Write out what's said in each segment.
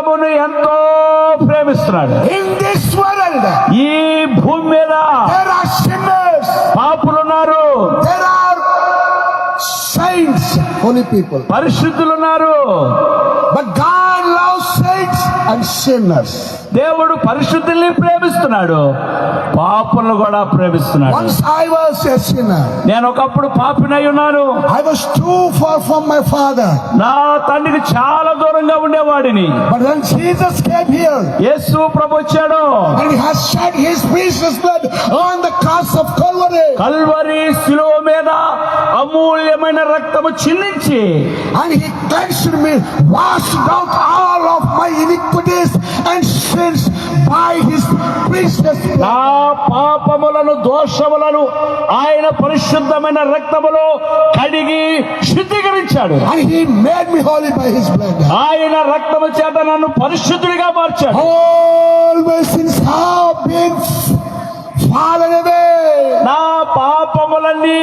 లోకమును ఎంతో ప్రేమిస్తున్నాడు. ఈ భూమి మీద పాపులున్నారు. సైన్స్ హోలీ పీపుల్ పరిశుద్ధులున్నారు. సిన్నర్స్ దేవుడు పరిశుద్ధుల్ని ప్రేమిస్తున్నాడు. పాపులను కూడా ప్రేమిస్తున్నాడు. వన్స్ వాస్ ఎ సిన్నర్ నేను ఒకప్పుడు పాపినై ఉన్నాను. I was to my father నా తండ్రికి చాలా దూరంగా ఉండేవాడిని. బట్ దెన్ జీసస్ హియర్ యేసు ప్రభు వచ్చాడు. And has shed his precious blood on the cross of Calvary Calvary శిలువ అమూల్యమైన రక్తము చిల్లించి and he cleansed me washed out all of my iniquities and sins by his precious పాపములను దోషములను ఆయన పరిశుద్ధమైన రక్తములో కడిగి శుద్ధీకరించాడు. And he made me holy by his blood ఆయన రక్తము చేత నన్ను పరిశుద్ధుడిగా మార్చాడు. ఆల్వేస్ సిన్స్ హావ్ బీన్ పాపములన్నీ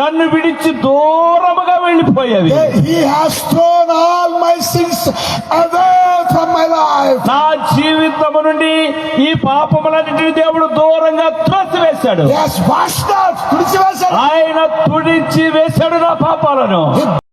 నన్ను విడిచి దూరముగా వెళ్ళిపోయేవి He has thrown all my sins away from my life. నా జీవితము నుండి ఈ పాపములన్నింటినీ దేవుడు దూరంగా త్రోసివేశాడు He has washed out. తుడిచివేశాడు. ఆయన తుడిచి వేశాడు నా పాపాలను